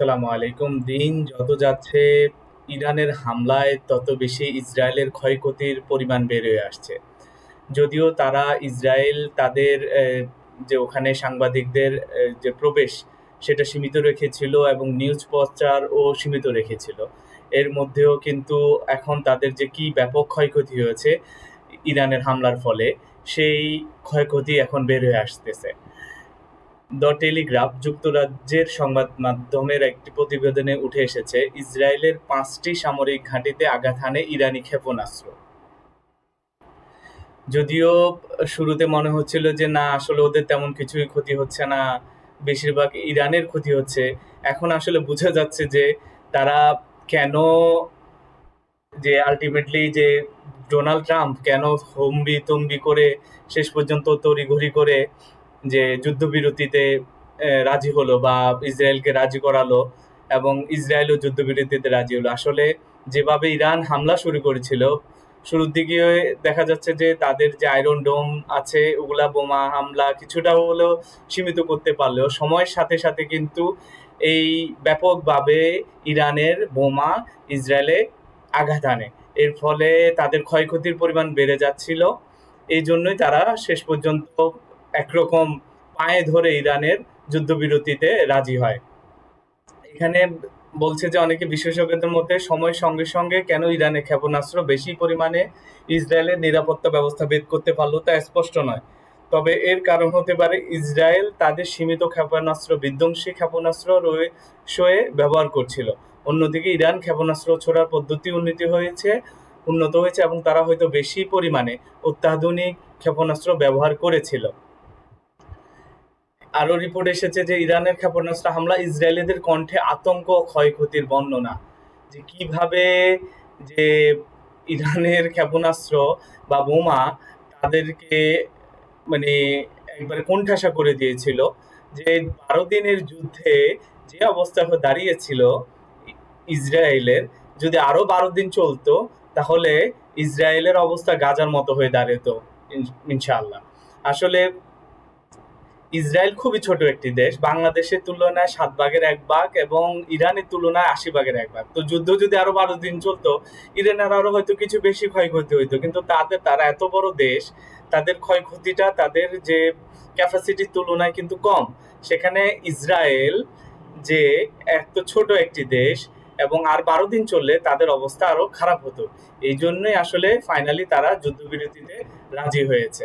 আসসালামু আলাইকুম। দিন যত যাচ্ছে, ইরানের হামলায় তত বেশি ইসরায়েলের ক্ষয়ক্ষতির পরিমাণ হয়ে আসছে। যদিও তারা ইসরায়েল তাদের যে ওখানে সাংবাদিকদের যে প্রবেশ, সেটা সীমিত রেখেছিল এবং নিউজ প্রচার ও সীমিত রেখেছিল। এর মধ্যেও কিন্তু এখন তাদের যে কি ব্যাপক ক্ষয়ক্ষতি হয়েছে, ইরানের হামলার ফলে, সেই ক্ষয়ক্ষতি এখন বের হয়ে আসতেছে। দ্য টেলিগ্রাফ যুক্তরাজ্যের সংবাদ মাধ্যমের একটি প্রতিবেদনে উঠে এসেছে, ইসরায়েলের পাঁচটি সামরিক ঘাঁটিতে আঘাত হানে ইরানি ক্ষেপণাস্ত্র। যদিও শুরুতে মনে হচ্ছিল যে, না, আসলে ওদের তেমন কিছুই ক্ষতি হচ্ছে না, বেশিরভাগ ইরানের ক্ষতি হচ্ছে। এখন আসলে বোঝা যাচ্ছে যে, তারা কেন যে আলটিমেটলি যে ডোনাল্ড ট্রাম্প কেন হম্বি তম্বি করে শেষ পর্যন্ত তড়িঘড়ি করে যে যুদ্ধবিরতিতে রাজি হলো বা ইসরায়েলকে রাজি করালো এবং ইসরায়েলও যুদ্ধবিরতিতে রাজি হলো। আসলে যেভাবে ইরান হামলা শুরু করেছিল, শুরুর দিকে দেখা যাচ্ছে যে তাদের যে আয়রন ডোম আছে, ওগুলা বোমা হামলা কিছুটা হলেও সীমিত করতে পারলেও সময়ের সাথে সাথে কিন্তু এই ব্যাপকভাবে ইরানের বোমা ইসরায়েলে আঘাত আনে। এর ফলে তাদের ক্ষয়ক্ষতির পরিমাণ বেড়ে যাচ্ছিল। এই জন্যই তারা শেষ পর্যন্ত একরকম পায়ে ধরে ইরানের যুদ্ধবিরতিতে রাজি হয়। এখানে বলছে যে অনেকে বিশেষজ্ঞদের মধ্যে সময়ের সঙ্গে সঙ্গে কেন ইরানের ক্ষেপণাস্ত্র বেশি পরিমাণে ইসরায়েলের নিরাপত্তা ব্যবস্থা ভেদ করতে পারল তা স্পষ্ট নয়। তবে এর কারণ হতে পারে ইসরায়েল তাদের সীমিত ক্ষেপণাস্ত্র, বিধ্বংসী ক্ষেপণাস্ত্র রয়ে ব্যবহার করছিল। অন্যদিকে ইরান ক্ষেপণাস্ত্র ছোড়ার পদ্ধতি উন্নতি হয়েছে, উন্নত হয়েছে এবং তারা হয়তো বেশি পরিমাণে অত্যাধুনিক ক্ষেপণাস্ত্র ব্যবহার করেছিল। আরও রিপোর্ট এসেছে যে ইরানের ক্ষেপণাস্ত্র হামলা ইসরায়েলিদের কণ্ঠে আতঙ্ক ক্ষয়ক্ষতির বর্ণনা। যে কীভাবে যে ইরানের ক্ষেপণাস্ত্র বা বোমা তাদেরকে মানে একবারে কোণঠাসা করে দিয়েছিল, যে বারো দিনের যুদ্ধে যে অবস্থা দাঁড়িয়েছিল ইসরায়েলের, যদি আরও বারো দিন চলতো, তাহলে ইসরায়েলের অবস্থা গাজার মতো হয়ে দাঁড়াতো ইন- ইনশাআল্লাহ। আসলে ইসরায়েল খুবই ছোট একটি দেশ। বাংলাদেশের তুলনায় সাত ভাগের এক ভাগ এবং ইরানের তুলনায় আশি ভাগের এক ভাগ। তো যুদ্ধ যদি আরও বারো দিন চলতো, ইরানের আরও হয়তো কিছু বেশি ক্ষয়ক্ষতি হইতো। কিন্তু তাদের, তারা এত বড় দেশ, তাদের ক্ষয়ক্ষতিটা, তাদের যে ক্যাপাসিটির তুলনায় কিন্তু কম। সেখানে ইসরায়েল যে এত ছোট একটি দেশ এবং আর বারো দিন চললে তাদের অবস্থা আরও খারাপ হতো। এই জন্যই আসলে ফাইনালি তারা যুদ্ধবিরতিতে রাজি হয়েছে।